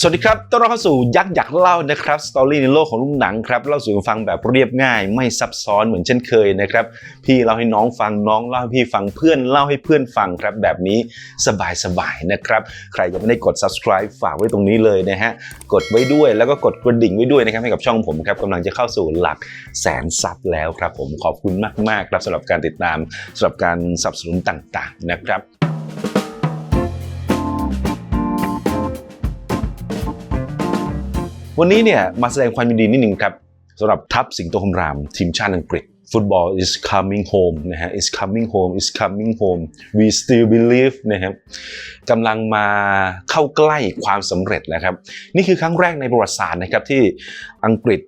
สวัสดีครับ ต้อนรับเข้าสู่ยักษ์อยากเล่านะครับ สตอรี่ในโลกของลูกหนังครับ เล่าสู่กันฟังแบบเรียบง่าย ไม่ซับซ้อนเหมือนเช่นเคยนะครับ พี่เล่าให้น้องฟัง น้องเล่าให้พี่ฟัง เพื่อนเล่าให้เพื่อนฟังครับ แบบนี้สบายๆนะครับ ใครยังไม่ได้กด subscribe ฝากไว้ตรงนี้เลยนะฮะ กดไว้ด้วย แล้วก็กดกระดิ่งไว้ด้วยนะครับให้กับช่องผมครับกำลังจะเข้าสู่หลักแสนซับแล้วครับ ผม ขอบคุณมากๆครับสำหรับการติดตามสำหรับการสนับสนุนต่าง ๆ นะครับ วันนี้เนี่ยมาแสดงความยินดีนิดนึงครับสำหรับทัพสิงโตคำราม ทีมชาติอังกฤษ Football is coming home นะฮะ is coming home is coming home we still believe นะครับกำลังมาเข้าใกล้ความสำเร็จแล้วครับ นี่คือครั้งแรกในประวัติศาสตร์นะครับที่อังกฤษ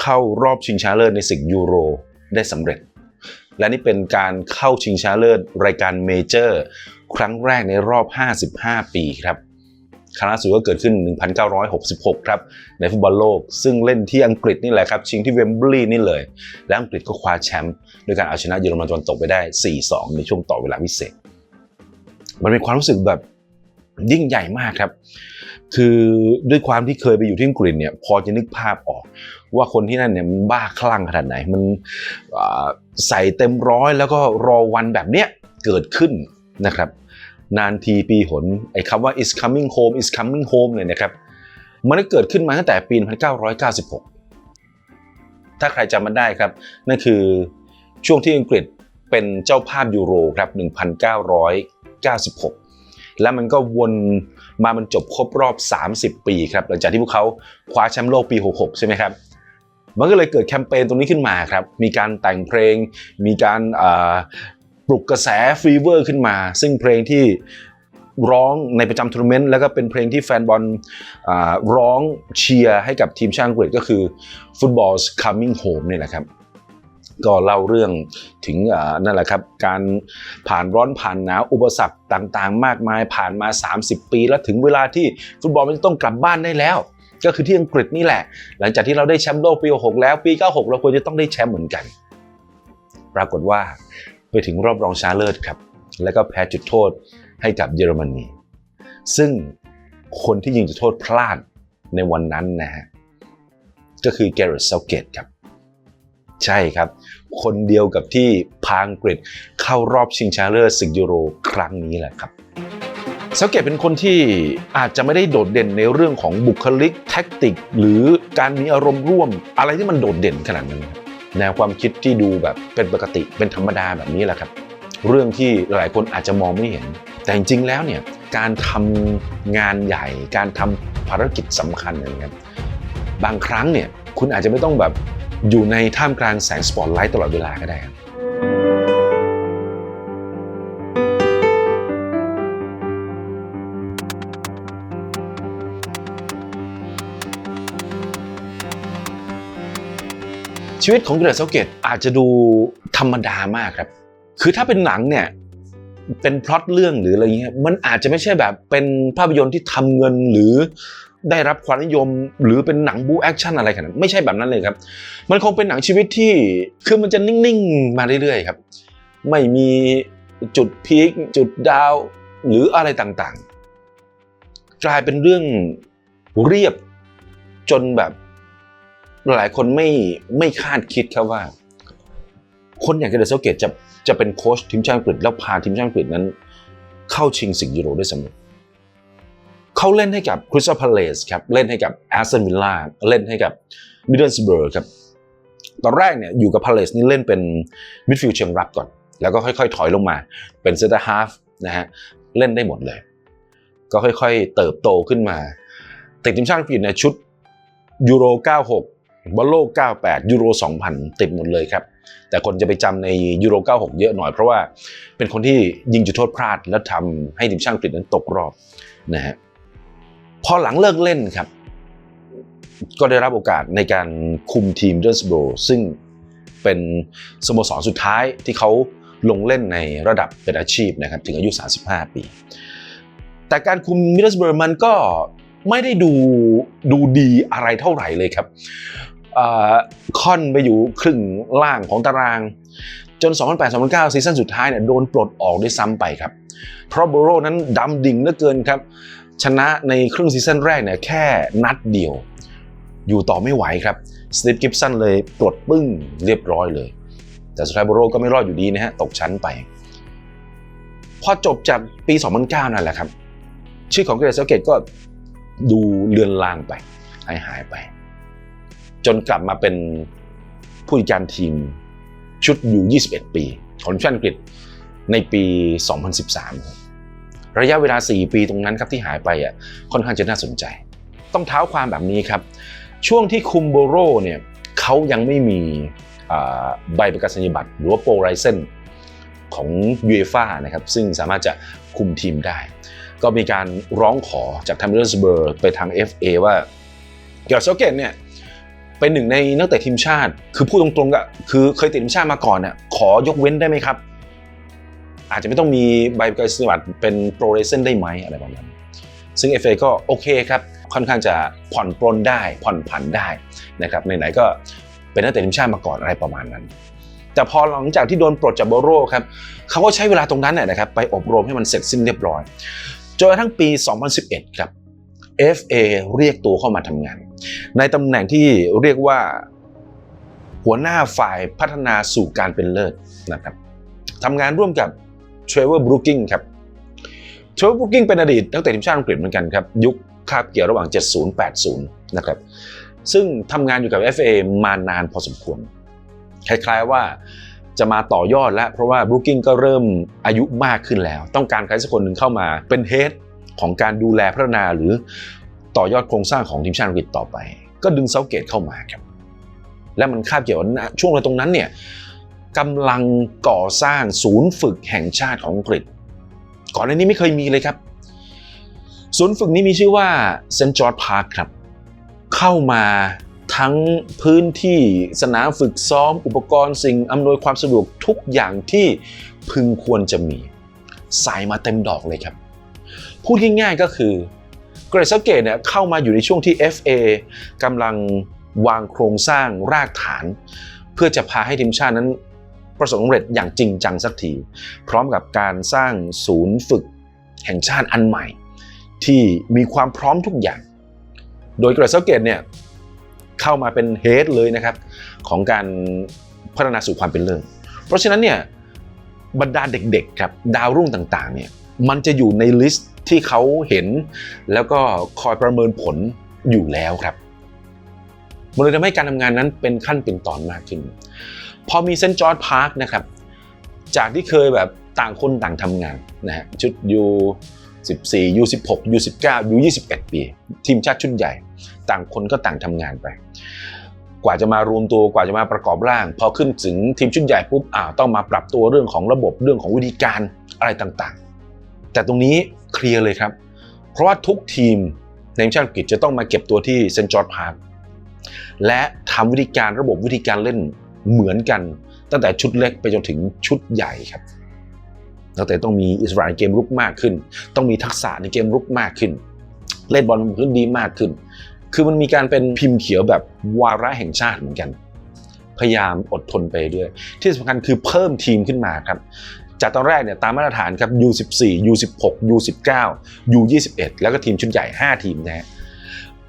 เข้ารอบชิงชนะเลิศในศึกยูโรได้สำเร็จ และนี่เป็นการเข้าชิงชนะเลิศรายการเมเจอร์ ครั้งแรกในรอบ 55 ปีครับ ครั้งล่าสุดก็เกิดขึ้น 1966 ครับ ในฟุตบอลโลก ซึ่งเล่นที่อังกฤษนี่แหละครับ ชิงที่เวมบลีย์นี่เลย และอังกฤษก็คว้าแชมป์ด้วยการเอาชนะเยอรมันตะวันตกไปได้ 4-2 ในช่วงต่อเวลาพิเศษ มันเป็นความรู้สึกแบบยิ่งใหญ่มากครับ คือด้วยความที่เคยไปอยู่ที่อังกฤษเนี่ยพอจะนึกภาพออก ว่าคนที่นั่นเนี่ยมันบ้าคลั่งขนาดไหน มันใส่เต็มร้อยแล้วก็รอวันแบบเนี้ยเกิดขึ้นนะครับ นานทีปีหนไอ้คำว่า is coming home is coming home เนี่ยนะครับ มันก็เกิดขึ้นมาตั้งแต่ปี 1996 ถ้าใครจำมันได้ครับ นั่นคือช่วงที่อังกฤษเป็นเจ้าภาพยูโรครับ 1996 แล้วมันก็วนมามันจบครบรอบ 30 ปีครับ หลังจากที่พวกเขาคว้าแชมป์โลกปี 66 ใช่ไหมครับมันก็เลยเกิดแคมเปญตรงนี้ขึ้นมาครับ มีการแต่งเพลง มีการ ปลุกกระแสฟีเวอร์ขึ้นมา ซึ่งเพลงที่ร้องในประจำทัวร์นาเมนต์แล้วก็เป็นเพลงที่แฟนบอลร้องเชียร์ให้กับทีมชาติอังกฤษก็คือ Football's Coming Home นี่แหละครับ ก็เล่าเรื่องถึงนั่นแหละครับ การผ่านร้อนผ่านหนาวอุปสรรคต่างๆ มากมายผ่านมา 30 ปี แล้วถึงเวลาที่ฟุตบอลมันต้องกลับบ้านได้แล้ว ก็คือที่อังกฤษนี่แหละ หลังจากที่เราได้แชมป์โลกปี 6 แล้วปี 96 เราควรจะต้องได้แชมป์เหมือนกัน ปรากฏว่า ไปถึงรอบรองชนะเลิศครับ แล้วก็แพ้จุดโทษให้กับเยอรมนี ซึ่งคนที่ยิงจุดโทษพลาดในวันนั้นนะฮะ ก็คือแกเรตเซาเกตครับ ใช่ครับ คนเดียวกับที่พาอังกฤษเข้ารอบชิงชนะเลิศศึกยูโรครั้งนี้แหละครับเซาเกตเป็นคนที่อาจจะไม่ได้โดดเด่นในเรื่องของบุคลิกแท็กติก หรือการมีอารมณ์ร่วมอะไรที่มันโดดเด่นขนาดนั้น แนวความคิดที่ดูแบบเป็นปกติเป็นธรรมดาแบบนี้แหละครับ เรื่องที่หลายคนอาจจะมองไม่เห็น แต่จริงๆแล้วเนี่ยการทำงานใหญ่ การทำภารกิจสำคัญนี่ยนะครับบางครั้งเนี่ยคุณอาจจะไม่ต้องแบบอยู่ในท่ามกลางแสงสปอตไลท์ตลอดเวลาก็ได้ครับ ชีวิตของเกรดเซาเกตอาจจะดูธรรมดามากครับ คือถ้าเป็นหนังเนี่ยเป็นพล็อตเรื่องหรืออะไรเงี้ยมันอาจจะไม่ใช่แบบเป็นภาพยนตร์ที่ทำเงินหรือได้รับความนิยมหรือเป็นหนังบูแอคชั่นอะไรขนาดนั้นไม่ใช่แบบนั้นเลยครับ มันคงเป็นหนังชีวิตที่คือมันจะนิ่งๆมาเรื่อยๆครับ ไม่มีจุดพีคจุดดาวหรืออะไรต่างๆ กลายเป็นเรื่องเรียบจนแบบ หลายคนไม่ไม่คาดคิดครับว่า คนอย่างเกเรตเซาเกตจะจะเป็นโค้ชทีมชาติอังกฤษแล้วพาทีมชาติอังกฤษนั้น เข้าชิงสิงยูโรได้สำเร็จเขาเล่นให้กับคริสตัลพาเลสครับเล่นให้กับแอสตันวิลล่าเล่นให้กับมิดเดิลสเบิร์กครับตอนแรกเนี่ยอยู่กับพาเลสนี่เล่นเป็นมิดฟิลด์เชิงรับก่อน แล้วก็ค่อยๆ ถอยลงมา เป็นเซนเตอร์ฮาฟนะฮะเล่นได้หมดเลย ก็ค่อยๆ เติบโตขึ้นมา ติดทีมชาติอังกฤษในชุดยูโร 96 บอลโลก 98 ยูโร 2000 ติดหมดเลยครับ แต่คนจะไปจำในยูโร 96 เยอะหน่อย เพราะว่าเป็นคนที่ยิงจุดโทษพลาด แล้วทำให้ทีมชาติอังกฤษนั้นตกรอบนะฮะพอหลังเลิกเล่นครับ ก็ได้รับโอกาสในการคุมทีมเดอร์สโบรซึ่งเป็นสโมสรสุดท้ายที่เขาลงเล่นในระดับเป็นอาชีพนะครับถึงอายุ 35 ปี แต่การคุมมิดเดิลสเบอร์มันก็ไม่ได้ดูดูดีอะไรเท่าไหร่เลยครับ ค่อนไปอยู่ครึ่งล่างของตาราง จน 2008-2009 ซีซั่นสุดท้ายเนี่ยโดนปลดออกด้วยซ้ำไปครับ เพราะโบโรนั้นดำดิ่งเหลือเกินครับ ชนะในครึ่งซีซั่นแรกเนี่ยแค่นัดเดียว อยู่ต่อไม่ไหวครับสตีฟกิฟสันเลยปลดปึ้งเรียบร้อยเลย แต่สุดท้ายโบโรก็ไม่รอดอยู่ดีนะฮะตกชั้นไป พอจบจากปี 2009 นั่นแหละครับ ชื่อของเกรซเซลเกตก็ดูเลือนลางไปหายหายไป จนกลับมาเป็นผู้จัดการทีมชุดอยู่ 21 ปีของทีมชาติอังกฤษในปี 2013 ระยะเวลา 4 ปีตรงนั้นครับที่หายไปอะค่อนข้างจะน่าสนใจ ต้องเท้าความแบบนี้ครับ ช่วงที่คุมโบโรเนี่ยเขายังไม่มีใบประกาศนียบัตรหรือว่าโปรไรเซนของยูเอฟ่านะครับซึ่งสามารถจะคุมทีมได้ ก็มีการร้องขอจากทางมิลเลอร์สเบอร์ไปทาง FA ว่าเกียร์โซเกตเนี่ย เป็นหนึ่งในนักเตะทีมชาติ คือพูดตรงๆก็คือเคยติดทีมชาติมาก่อนน่ะขอยกเว้นได้ไหมครับ อาจจะไม่ต้องมีใบประกาศนียบัตรเป็นโปรเรเซนได้ไหมอะไรประมาณนั้นซึ่ง FA ก็โอเคครับ ค่อนข้างจะผ่อนปลนได้ผ่อนผันได้นะครับไหนๆก็เป็นนักเตะทีมชาติมาก่อนอะไรประมาณนั้น แต่พอหลังจากที่โดนปลดจากโบโรครับเขาก็ใช้เวลาตรงนั้นน่ะนะครับไปอบรมให้มันเสร็จสิ้นเรียบร้อยจนกระทั่งปี 2011 ครับ FA เรียกตัวเข้ามาทำงาน ในตำแหน่งที่เรียกว่าหัวหน้าฝ่ายพัฒนาสู่การเป็นเลิศนะครับทำงานร่วมกับเทรเวอร์บรูกิงครับเทรเวอร์บรูกิงเป็นอดีตนักเตะทีมชาติอังกฤษเหมือนกันครับ ยุคคาบเกี่ยวระหว่าง 70-80 นะครับ ซึ่งทำงานอยู่กับ FA มานานพอสมควร คล้ายๆว่าจะมาต่อยอดแล้ว เพราะว่าบรูกิงก็เริ่มอายุมากขึ้นแล้ว ต้องการใครสักคนหนึ่งเข้ามาเป็นเฮดของการดูแลพัฒนาหรือ ต่อยอดโครงสร้างของทีมชาติอังกฤษต่อไป ก็ดึงเซาเกตเข้ามาครับ และมันคาบเกี่ยวช่วงเวลาตรงนั้นเนี่ยกำลังก่อสร้างศูนย์ฝึกแห่งชาติของอังกฤษ ก่อนหน้านี้ไม่เคยมีเลยครับ ศูนย์ฝึกนี้มีชื่อว่าเซนต์จอร์ดพาร์คครับ เข้ามาทั้งพื้นที่สนามฝึกซ้อม อุปกรณ์สิ่งอำนวยความสะดวกทุกอย่างที่พึงควรจะมี ใส่มาเต็มดอกเลยครับ พูดง่ายๆก็คือ เกรซเกตเนี่ยเข้ามาอยู่ในช่วงที่ FA กำลังวางโครงสร้างรากฐาน เพื่อจะพาให้ทีมชาตินั้นประสบความสำเร็จอย่างจริงจังสักที พร้อมกับการสร้างศูนย์ฝึกแห่งชาติอันใหม่ ที่มีความพร้อมทุกอย่าง โดยเกรซเกตเนี่ยเข้ามาเป็นเฮดเลยนะครับของการพัฒนาสู่ความเป็นเลิศเพราะฉะนั้นเนี่ยบรรดาเด็กๆครับดาวรุ่งต่างๆเนี่ยมันจะอยู่ในลิสต์ ที่เขาเห็น แล้วก็คอยประเมินผลอยู่แล้วครับมันเลยทำให้การทำงานนั้นเป็นขั้นเป็นตอนมากขึ้น พอมีเซนต์จอร์ดพาร์คนะครับ จากที่เคยแบบต่างคนต่างทำงานนะฮะชุด U 14 U 16 U 19 U 21 ปี ทีมชาติชุดใหญ่ ต่างคนก็ต่างทำงานไป กว่าจะมารวมตัวกว่าจะมาประกอบร่าง พอขึ้นถึงทีมชุดใหญ่ปุ๊บอ้าวต้องมาปรับตัวเรื่องของระบบเรื่องของวิธีการอะไรต่างๆ แต่ตรงนี้เคลียร์เลยครับ เพราะว่าทุกทีมในทีมชาติอังกฤษจะต้องมาเก็บตัวที่เซนต์จอร์ดพาร์คและทำวิธีการระบบวิธีการเล่นเหมือนกัน ตั้งแต่ชุดเล็กไปจนถึงชุดใหญ่ครับตั้งแต่ต้องมีอิสระในเกมรุกมากขึ้น ต้องมีทักษะในเกมรุกมากขึ้น เล่นบอลพื้นดีมากขึ้น คือมันมีการเป็นพิมพ์เขียวแบบวาระแห่งชาติเหมือนกัน พยายามอดทนไปด้วยที่สำคัญคือเพิ่มทีมขึ้นมาครับ จากตอนแรกเนี่ยตามมาตรฐานครับ U14 U16 U19 U21 แล้วก็ทีมชุดใหญ่ 5 ทีมนะฮะ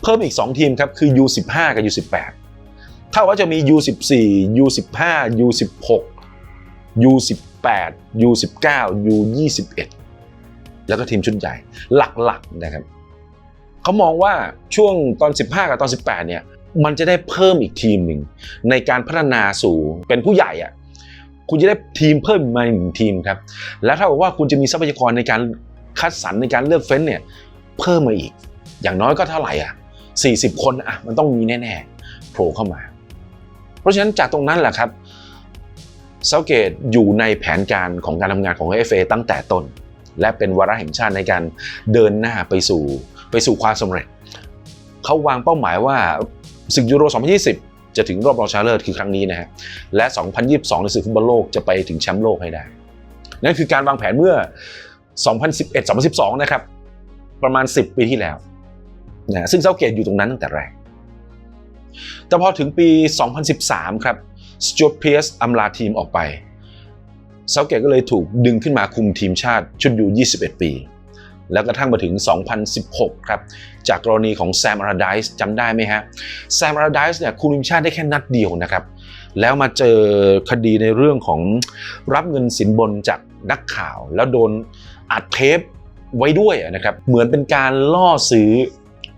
เพิ่มอีก 2 ทีมครับคือ U15 กับ U18 ถ้าว่าจะมี U14 U15 U16 U18 U19 U21 แล้วก็ทีมชุดใหญ่หลักๆนะครับเขามองว่าช่วงตอน 15 กับตอน 18 เนี่ย มันจะได้เพิ่มอีกทีมหนึ่งในการพัฒนาสู่เป็นผู้ใหญ่อะ คุณจะได้ทีมเพิ่มมาหนึ่งทีมครับ แล้วถ้าบอกว่าคุณจะมีทรัพยากรในการคัดสรรในการเลือกเฟ้นเนี่ยเพิ่มมาอีก อย่างน้อยก็เท่าไหร่อะ40 คนอะมันต้องมีแน่ๆโผล่เข้ามา เพราะฉะนั้นจากตรงนั้นแหละครับเซาเกตอยู่ในแผนการของการทำงานของ FA ตั้งแต่ต้น และเป็นวาระแห่งชาติในการเดินหน้าไปสู่ ไปสู่ความสำเร็จ เขาวางเป้าหมายว่าศึกยูโร 2020 จะถึงรอบรองชนะเลิศคือครั้งนี้นะฮะและ 2022 ในศึกฟุตบอลโลกจะไปถึงแชมป์โลกให้ได้ นั่นคือการวางแผนเมื่อ 2011-2012 นะครับ ประมาณ 10 ปีที่แล้วนะซึ่งเซาเกตอยู่ตรงนั้นตั้งแต่แรก แต่พอถึงปี 2013 ครับสจวตเพียสอำลาทีมออกไปเซาเกตก็เลยถูกดึงขึ้นมาคุมทีมชาติชุดยู 21 ปี แล้วกระทั่งมาถึง 2016 ครับ จากกรณีของแซมอาราไดส์จำได้ไหมฮะ แซมอาราไดส์เนี่ยคุมทีมชาติได้แค่นัดเดียวนะครับ แล้วมาเจอคดีในเรื่องของรับเงินสินบนจากนักข่าว แล้วโดนอัดเทปไว้ด้วยนะครับ เหมือนเป็นการล่อซื้อ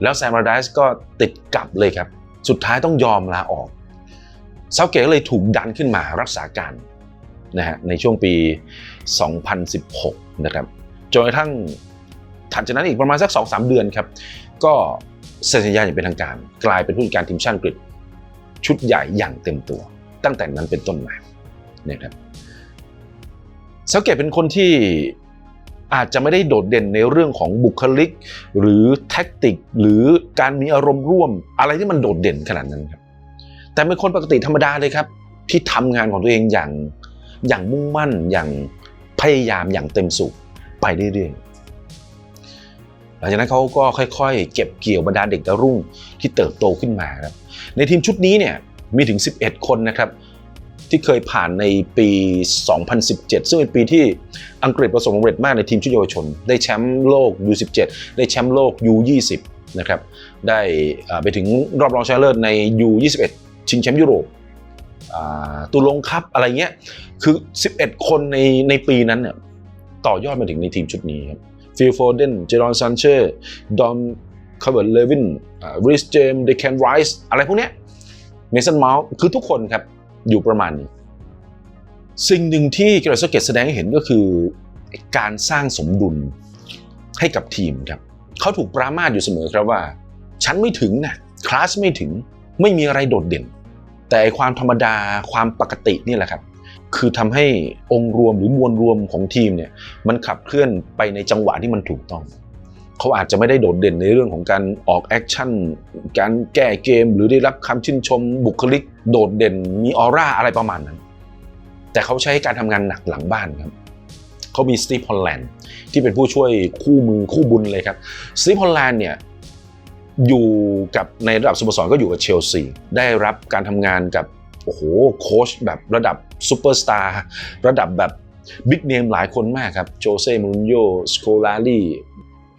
แล้วแซมอาราไดส์ก็ติดกลับเลยครับ สุดท้ายต้องยอมลาออกเซาเกตก็เลยถูกดันขึ้นมารักษาการนะฮะในช่วงปี 2016 นะครับจนกระทั่ง ถัดจากนั้นอีกประมาณสัก 2-3 เดือนครับ ก็เซ็นสัญญาอย่างเป็นทางการ กลายเป็นผู้จัดการทีมชาติอังกฤษ ชุดใหญ่อย่างเต็มตัว ตั้งแต่นั้นเป็นต้นมานะครับเซาเกตเป็นคนที่อาจจะไม่ได้โดดเด่นในเรื่องของบุคลิก หรือแท็กติก หรือการมีอารมณ์ร่วม อะไรที่มันโดดเด่นขนาดนั้นครับ แต่เป็นคนปกติธรรมดาเลยครับ ที่ทำงานของตัวเองอย่างอย่างมุ่งมั่นอย่างพยายามอย่างเต็มสุขไปเรื่อยๆ ลังจากนั้นเขาก็ค่อยๆ เก็บเกี่ยวบรรดาเด็กดาวรุ่งที่เติบโตขึ้นมาครับในทีมชุดนี้เนี่ยมีถึง 11 คนนะครับที่เคยผ่านในปี 2017 ซึ่งเป็นปีที่อังกฤษประสบความสำเร็จมากในทีมชุดเยาวชน ได้แชมป์โลก U17 ได้แชมป์โลก U20 นะครับได้อ่าไปถึงรอบรองชนะเลิศใน U21 ชิงแชมป์ยุโรปตุลงคัพอะไรเงี้ย คือ 11 คนในในปีนั้นเนี่ยต่อยอดมาถึงในทีมชุดนี้ครับ ฟิลโฟเดนเจรอนซันเชอร์ดอมคาร์เบิร์ตเลวินริสเจมเดคนไรส์อะไรพวกเนี้ยเมสันเมาส์คือทุกคนครับอยู่ประมาณนี้ สิ่งหนึ่งที่เกรซเกตแสดงให้เห็นก็คือการสร้างสมดุลให้กับทีมครับเขาถูกปรามาสอยู่เสมอครับว่า ฉันไม่ถึงนะคลาสไม่ถึงไม่มีอะไรโดดเด่น แต่ความธรรมดาความปกตินี่แหละครับ คือทำให้องค์รวมหรือมวลรวมของทีมเนี่ยมันขับเคลื่อนไปในจังหวะที่มันถูกต้องเขาอาจจะไม่ได้โดดเด่นในเรื่องของการออกแอคชั่น การแก้เกมหรือได้รับคำชื่นชม บุคลิก โดดเด่น มีออร่าอะไรประมาณนั้น แต่เขาใช้การทำงานหนักหลังบ้านครับเขามีสตีฟฮอลแลนด์ที่เป็นผู้ช่วยคู่มือคู่บุญเลยครับสตีฟฮอลแลนด์เนี่ยอยู่กับในระดับสโมสรก็อยู่กับเชลซีได้รับการทำงานกับ โอ้โหโค้ชแบบระดับซูเปอร์สตาร์ระดับแบบบิ๊กเนมหลายคนมากครับโจเซ่มูรินโญ่สโคลารี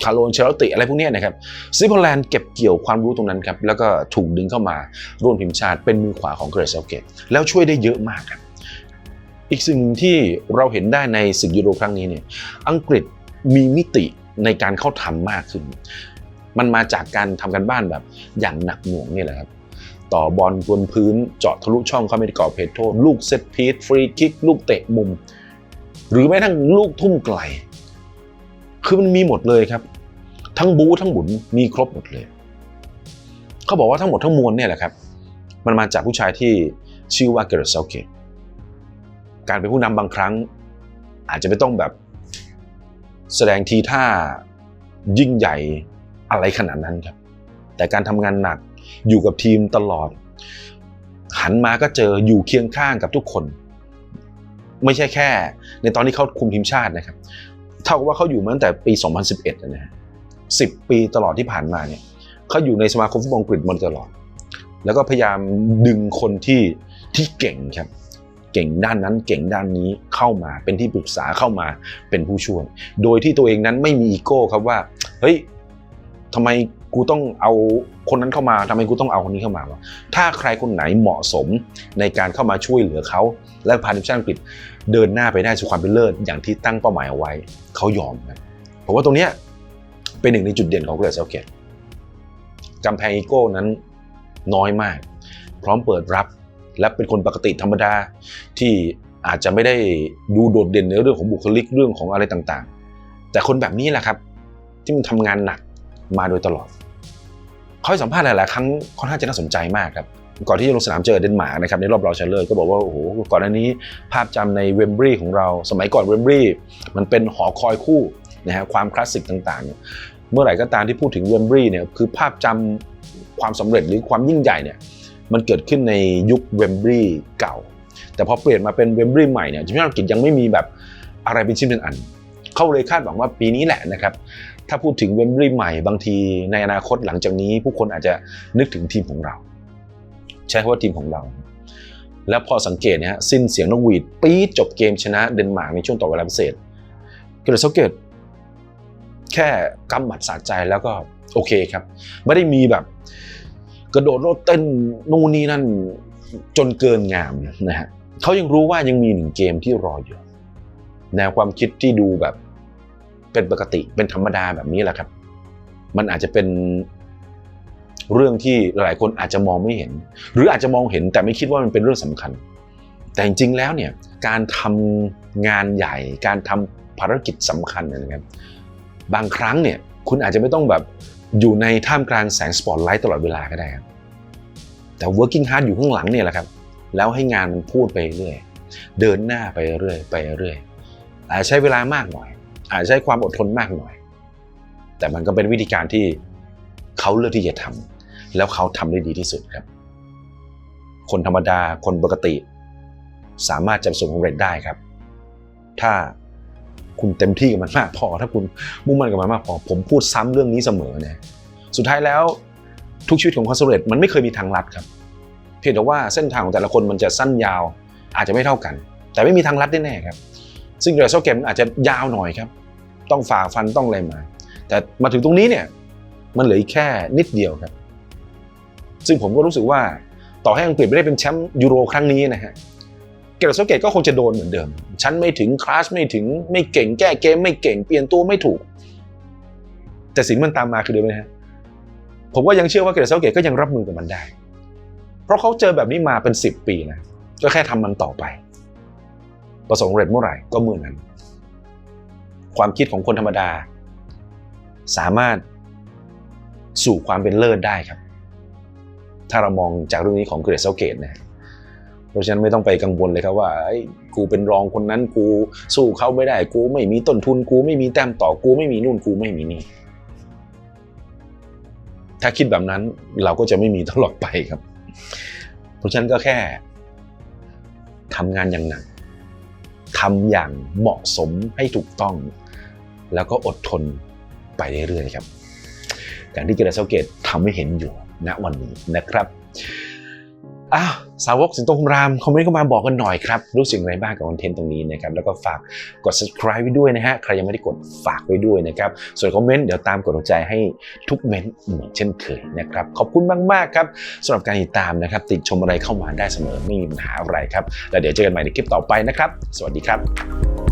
คาร์โลนเชลติอะไรพวกนี้นะครับสตีฟฮอลแลนด์เก็บเกี่ยวความรู้ตรงนั้นครับแล้วก็ถูกดึงเข้ามาร่วมทีมชาติเป็นมือขวาของเกรซเซลเกตแล้วช่วยได้เยอะมากครับอีกสิ่งหนึ่งที่เราเห็นได้ในศึกยูโรครั้งนี้เนี่ยอังกฤษมีมิติในการเข้าทำมากขึ้น มันมาจากการทำกันบ้านแบบอย่างหนักหน่วงนี่แหละครับ ต่อบอลบนพื้น เจาะทะลุช่องเข้าไปในกรอบเพจโทษ ลูกเซตพีซฟรีคิก ลูกเตะมุม หรือแม้ทั้งลูกทุ่มไกล คือมันมีหมดเลยครับ ทั้งบูทั้งหมุนมีครบหมดเลย เขาบอกว่าทั้งหมดทั้งมวลเนี่ยแหละครับ มันมาจากผู้ชายที่ชื่อว่าเกเรตเซลเกตการเป็นผู้นำบางครั้ง อาจจะไม่ต้องแบบแสดงทีท่ายิ่งใหญ่อะไรขนาดนั้นครับ แต่การทำงานหนัก อยู่กับทีมตลอด หันมาก็เจออยู่เคียงข้างกับทุกคน ไม่ใช่แค่ ในตอนที่เขาคุมทีมชาตินะครับ เท่ากับว่าเขาอยู่มาตั้งแต่ปี 2011 นะฮะ10ปีตลอดที่ผ่านมาเนี่ยเขาอยู่ในสมาคมฟุตบอลอังกฤษมาตลอด แล้วก็พยายามดึงคนที่ที่เก่งครับเก่งด้านนั้นเก่งด้านนี้เข้ามาเป็นที่ปรึกษาเข้ามาเป็นผู้ช่วย โดยที่ตัวเองนั้นไม่มีอีโก้ครับว่าเฮ้ยทำไม กูต้องเอาคนนั้นเข้ามาทำไมกูต้องเอาคนนี้เข้ามาวะถ้าใครคนไหนเหมาะสมในการเข้ามาช่วยเหลือเขา และพาทีมชาติอังกฤษเดินหน้าไปได้สู่ความเป็นเลิศอย่างที่ตั้งเป้าหมายเอาไว้เขายอมครับผมว่าตรงเนี้ยเป็นหนึ่งในจุดเด่นของเกรซเซลเกตกำแพงอีโก้นั้นน้อยมาก พร้อมเปิดรับและเป็นคนปกติธรรมดาที่อาจจะไม่ได้ดูโดดเด่นในเรื่องของบุคลิกเรื่องของอะไรต่างๆ แต่คนแบบนี้แหละครับ ที่มันทำงานหนักมาโดยตลอด เขาให้สัมภาษณ์หลายๆครั้งค่อนข้างจะน่าสนใจมากครับก่อนที่จะลงสนามเจอเดนมาร์กนะครับในรอบรองชนะเลิศก็บอกว่าโอ้โหก่อนหน้านี้ภาพจำในเวมบรีของเราสมัยก่อนเวมบรีมันเป็นหอคอยคู่นะฮะความคลาสสิกต่างๆ เมื่อไหร่ก็ตามที่พูดถึงเวมบรีเนี่ยคือภาพจำความสำเร็จหรือความยิ่งใหญ่เนี่ยมันเกิดขึ้นในยุคเวมบรีเก่า แต่พอเปลี่ยนมาเป็นเวมบรีใหม่เนี่ยทีมชาติอังกฤษยังไม่มีแบบอะไรเป็นชิ้นเป็นอัน เขาเลยคาดหวังว่าปีนี้แหละนะครับ ถ้าพูดถึงเวมบรีใหม่บางทีในอนาคตหลังจากนี้ ผู้คนอาจจะนึกถึงทีมของเรา ใช้คำว่าทีมของเรา แล้วพอสังเกตเนี่ยฮะสิ้นเสียงนกหวีดปี๊ดจบเกมชนะเดนมาร์กในช่วงต่อเวลาพิเศษเกเรตเซาเกตแค่กำหมัดสะใจแล้วก็โอเคครับ ไม่ได้มีแบบ กระโดดโลดเต้นนู่นนี่นั่นจนเกินงามนะฮะเขายังรู้ว่ายังมีหนึ่งเกมที่รออยู่แนวความคิดที่ดูแบบ เป็นปกติเป็นธรรมดาแบบนี้แหละครับ มันอาจจะเป็นเรื่องที่หลายคนอาจจะมองไม่เห็น หรืออาจจะมองเห็นแต่ไม่คิดว่ามันเป็นเรื่องสำคัญ แต่จริงๆแล้วเนี่ยการทำงานใหญ่ การทำภารกิจสำคัญนะครับ บางครั้งเนี่ยคุณอาจจะไม่ต้องแบบอยู่ในท่ามกลางแสงสปอตไลท์ตลอดเวลาก็ได้ครับแต่ working hard อยู่ข้างหลังเนี่ยแหละครับ แล้วให้งานมันพูดไปเรื่อย เดินหน้าไปเรื่อยไปเรื่อยอาจจะใช้เวลามากหน่อย อาจจะใช้ความอดทนมากหน่อย แต่มันก็เป็นวิธีการที่เขาเลือกที่จะทำแล้วเขาทำได้ดีที่สุดครับ คนธรรมดาคนปกติ สามารถจะประสบความสำเร็จได้ครับ ถ้าคุณเต็มที่กับมันมากพอ ถ้าคุณมุ่งมั่นกับมันมากพอ ผมพูดซ้ำเรื่องนี้เสมอนะสุดท้ายแล้วทุกชีวิตของความสำเร็จมันไม่เคยมีทางลัดครับเพียงแต่ว่าเส้นทางของแต่ละคนมันจะสั้นยาวอาจจะไม่เท่ากัน แต่ไม่มีทางลัดแน่ๆครับ ซึ่งเดรซเกมอาจจะยาวหน่อยครับ ต้องฝ่าฟันต้องอะไรมา แต่มาถึงตรงนี้เนี่ยมันเหลืออีกแค่นิดเดียวครับ ซึ่งผมก็รู้สึกว่าต่อให้อังกฤษไม่ได้เป็นแชมป์ยูโรครั้งนี้นะฮะเกรดโซเกตก็คงจะโดนเหมือนเดิมฉันไม่ถึงคลาสไม่ถึงไม่เก่งแก้เกมไม่เก่งเปลี่ยนตัวไม่ถูก แต่สิ่งมันตามมาคือเดิมนะฮะผมก็ยังเชื่อว่าเกรดโซเกตก็ยังรับมือกับมันได้ เพราะเขาเจอแบบนี้มาเป็น 10 ปีนะก็แค่ทำมันต่อไป ประสบความสำเร็จเมื่อไหร่ก็เมื่อนั้น ความคิดของคนธรรมดา สามารถสู่ความเป็นเลิศได้ครับ ถ้าเรามองจากเรื่องนี้ของเกรดโซเกตนะเพราะฉะนั้นไม่ต้องไปกังวลเลยครับว่าไอ้กูเป็นรองคนนั้นกูสู้เขาไม่ได้กูไม่มีต้นทุนกูไม่มีแต้มต่อกูไม่มีนู่นกูไม่มีนี่ ถ้าคิดแบบนั้นเราก็จะไม่มีตลอดไปครับ เพราะฉะนั้นก็แค่ทำงานอย่างหนักทำอย่างเหมาะสมให้ถูกต้อง แล้วก็อดทนไปเรื่อยๆครับอย่างที่เกรซเกตทำให้เห็นอยู่ณวันนี้นะครับอ้าวสาวกสิงโตคุมรามคอมเมนต์เข้ามาบอกกันหน่อยครับ รู้สึกอะไรบ้างกับคอนเทนต์ตรงนี้นะครับ แล้วก็ฝากกด subscribe ไว้ด้วยนะฮะ ใครยังไม่ได้กดฝากไว้ด้วยนะครับ ส่วนคอมเมนต์เดี๋ยวตามกดหัวใจให้ทุกเมนต์เหมือนเช่นเคยนะครับ ขอบคุณมากๆครับสำหรับการติดตามนะครับ ติดชมอะไรเข้ามาได้เสมอไม่มีปัญหาอะไรครับ แล้วเดี๋ยวเจอกันใหม่ในคลิปต่อไปนะครับ สวัสดีครับ